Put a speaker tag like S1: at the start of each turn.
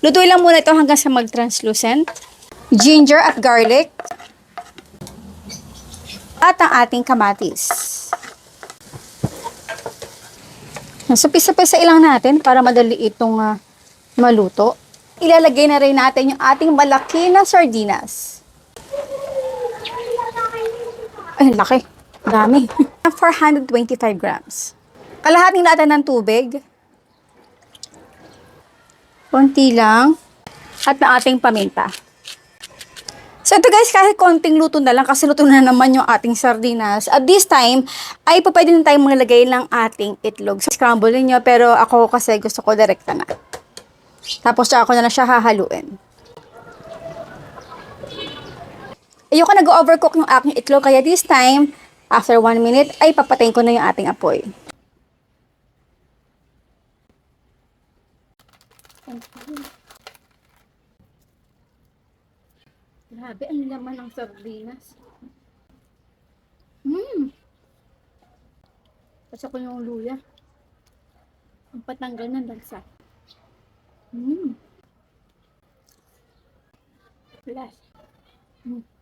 S1: Lutuin lang muna ito hanggang sa mag-translucent. Ginger at garlic. At ang ating kamatis. Sapisa-pisa ilang natin para madali itong ah, maluto. Ilalagay na rin natin yung ating malaki na sardinas. Ay, laki. Dami. 425 grams. Kalahating lata ng tubig. Konti lang. At ng ating paminta. So ito guys, kahit konting luto na lang kasi luto na naman yung ating sardinas. At this time, ay pa pwede na tayong maglagay ng ating itlog. So, scramble nyo, pero ako kasi gusto ko direkta na. Tapos tsaka ko na lang siya hahaluin. Ayoko nag-overcook yung aking itlog, kaya this time, after 1 minute, ay papatayin ko na yung ating apoy. Grabe, ang laman ng sardinas. Mmm! Pasa ko yung luya. Ang patanggal ng lansa. Mmm! Flash. Mm.